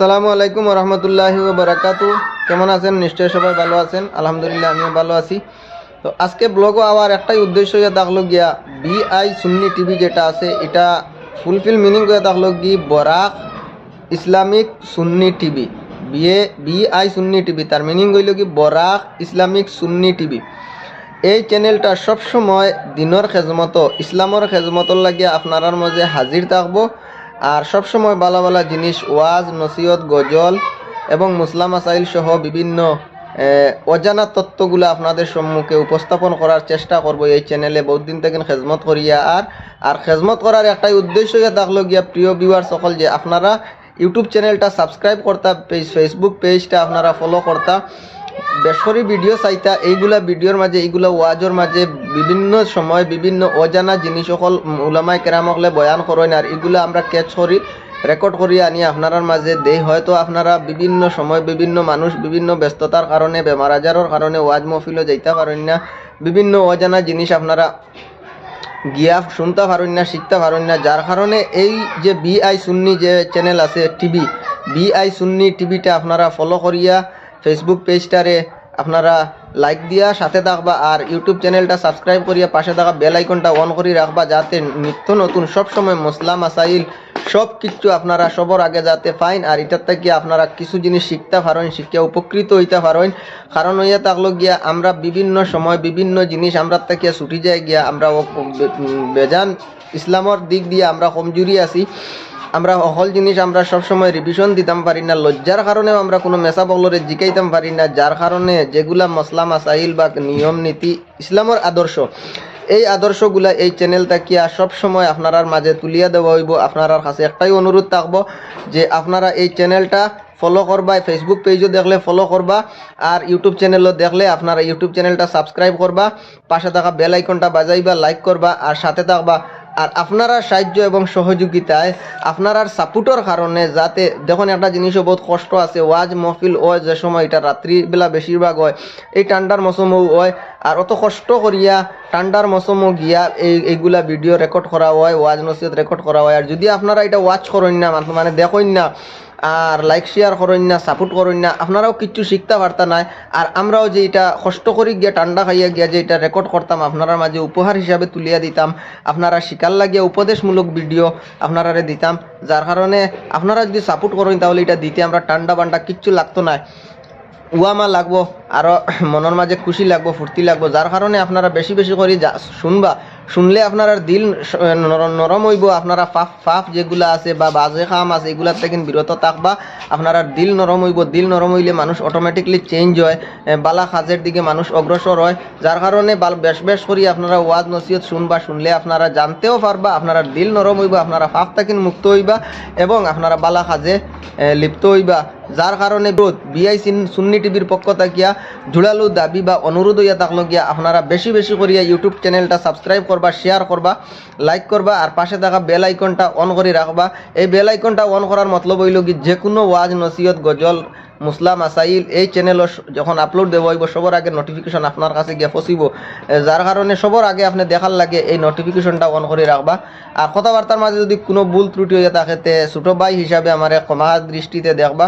আসসালামু আলাইকুম রহমতুল্লাহি বারাকাতু কেমন আছেন? নিশ্চয়ই সবাই ভালো আছেন। আলহামদুলিল্লাহ, আমিও ভালো আছি। তো আজকে ব্লগও আবার একটাই উদ্দেশ্য ইয়ে থাকল গিয়া বিআই সুন্নি টিভি যেটা আছে, এটা ফুলফিল মিনিং করে থাকল কি? Barak Islamic Sunni TV BA BI Sunni TV তার মিনিং হইল কি? বরাক ইসলামিক সুন্নি টিভি এই চ্যানেলটা সবসময় দিনের খেজমত, ইসলামর খেজমতর লাগিয়া আপনার মাঝে হাজির থাকব। আর সবসময় ভালো ভালো জিনিস, ওয়াজ, নসিহত, গজল এবং মুসলাম আসাইল সহ বিভিন্ন অজানা তত্ত্বগুলো আপনাদের সম্মুখে উপস্থাপন করার চেষ্টা করব এই চ্যানেলে বহুত দিন থেকে খেজমত করিয়া আর আর খেজমত করার একটাই উদ্দেশ্য ইয়ে থাকল গিয়া প্রিয় ভিউয়ার সকল যে আপনারা ইউটিউব চ্যানেলটা সাবস্ক্রাইব করতা পেজ ফেসবুক পেজটা আপনারা ফলো করতা। বেসরি ভিডিও চাইতা, এইগুলা ভিডিওর মাঝে, এইগুলা ওয়াজর মাঝে বিভিন্ন সময় বিভিন্ন অজানা জিনিস সকল উলামাই কেরামকলে বয়ান করেন আর এগুলা আমরা ক্যাচ করি রেকর্ড করি আনি আপনার মাঝে দেই। হয়তো আপনারা বিভিন্ন সময় বিভিন্ন মানুষ, বিভিন্ন ব্যস্ততার কারণে বেমার আজারের কারণে ওয়াজ মহফিলও যাইতে পারেন না। বিভিন্ন অজানা জিনিস আপনারা গিয়া শুনতে পারেন না শিখতে পারেন না। যার কারণে এই যে বিআই সুন্নি যে চ্যানেল আছে, টিভি বিআই সুন্নি টিভিটা আপনারা ফলো করিয়া ফেসবুক পেজটারে আপনারা লাইক দিয়া সাথে থাকবা আর ইউটিউব চ্যানেলটা সাবস্ক্রাইব করিয়া পাশে থাকা বেল আইকনটা অন করে রাখবা যাতে নিত্য নতুন সব সময় মশলা মাসাইল সব কিছু আপনারা সবর আগে যাতে পাইন আর এটার থেকে আপনারা কিছু জিনিস শিখতে পারেন শিক্ষা উপকৃত হইতে পারেন। কারণ হইয়া থাকল গিয়া আমরা বিভিন্ন সময় বিভিন্ন জিনিস আমরা থেকে ছুটি যায় গিয়া আমরা বেজান ইসলামর দিক দিয়ে আমরা কমজুরি আছি। আমরা অহল জিনিস আমরা সবসময় রিভিশন দিতাম পারি না। লজ্জার কারণেও আমরা কোনো মেসা বগলরে জিকাইতাম পারি না। যার কারণে যেগুলা মশলা মাসাইল বা নিয়ম, নীতি, ইসলামের আদর্শ, এই আদর্শগুলা এই চ্যানেলটা কি সব সময় আপনার মাঝে তুলিয়া দেওয়া হইব। আপনার কাছে একটাই অনুরোধ থাকব যে আপনারা এই চ্যানেলটা ফলো করবা ফেসবুক পেজও দেখলে ফলো করবা আর ইউটিউব চ্যানেলও দেখলে আপনারা ইউটিউব চ্যানেলটা সাবস্ক্রাইব করবা, পাশে থাকা বেল আইকনটা বাজাইবা লাইক করবা আর সাথে থাকবা। আর আপনারা সাহায্য এবং সহযোগিতায় আপনার সাপোর্টের কারণে যাতে দেখুন একটা জিনিসও বহুত কষ্ট আছে, ওয়াজ মহফিল হয়, যে সময় এটা রাত্রিবেলা বেশিরভাগ হয়, এই ঠান্ডার মৌসুমও হয়, আর অত কষ্ট করিয়া ঠান্ডার মৌসুমও গিয়া এই, এইগুলা ভিডিও রেকর্ড করা হয়, ওয়াজ নসিহত রেকর্ড করা হয়, আর যদি আপনারা এটা ওয়াচ করেন না মানে দেখেন না আর লাইক শেয়ার করেন না সাপোর্ট করেন না, আপনারাও কিচ্ছু শিখতে পারতা নাই। আর আমরাও যে এটা কষ্ট করি গিয়া ঠান্ডা খাইয়া গিয়া যে এটা রেকর্ড করতাম আপনারা মাঝে উপহার হিসাবে তুলিয়া দিতাম। আপনারা শিকার লাগিয়া উপদেশমূলক ভিডিও আপনারা দিতাম, যার কারণে আপনারা যদি সাপোর্ট করেন, তাহলে এটা দিতে আমরা ঠান্ডা বান্ডা কিচ্ছু লাগতো না উয়ামা লাগবো, আরও মনের মাঝে খুশি লাগবো, ফুর্তি লাগবো, যার কারণে আপনারা বেশি বেশি করে, যা- শুনবা শুনলে আপনার আর দিল নরম হইব। আপনারা ফাফ ফাফ যেগুলা আছে বা বাজে খাম আছে, এগুলার থেকে বিরত থাকবা। আপনার আর দিল নরম হইব। দিল নরম হইলে মানুষ অটোমেটিকলি চেঞ্জ হয়। বালা কাজের দিকে মানুষ অগ্রসর হয়। যার কারণে বাল বেশ বেশ করি আপনারা ওয়াজ, নসিহত শুনবা, শুনলে আপনারা জানতেও পারবা। আপনারা দিল নরম হইবা, আপনারা ফাফ থাকেন মুক্ত হইবা এবং আপনারা বালা কাজে লিপ্ত হইবা। যার কারণে গ্রোথ বিআই সুন্নি টিভির পক্ষ থাকিয়া জুড়ালু দাবি বা অনুরোধ হইয়া থাকল গিয়া আপনারা বেশি বেশি করিয়া ইউটিউব চ্যানেলটা সাবস্ক্রাইব করবা শেয়ার করবা লাইক করবা আর পাশে থাকা বেল আইকনটা অন করে রাখবা এই বেল আইকনটা অন করার মতলব হইল কি যে কোনো ওয়াজ নসিহত গজল মুসলা মাসাইল এই চ্যানেল যখন আপলোড দেওয়া হইব সবার আগে নোটিফিকেশন আপনার কাছে গিয়ে ফসিব যার কারণে সবার আগে আপনি দেখার লাগে এই নোটিফিকেশনটা অন করে রাখবা আর কথাবার্তার মাঝে যদি কোনো ভুল ত্রুটি হয়ে থাকে ছোটো ভাই হিসাবে আমার ক্ষমা দৃষ্টিতে দেখবা।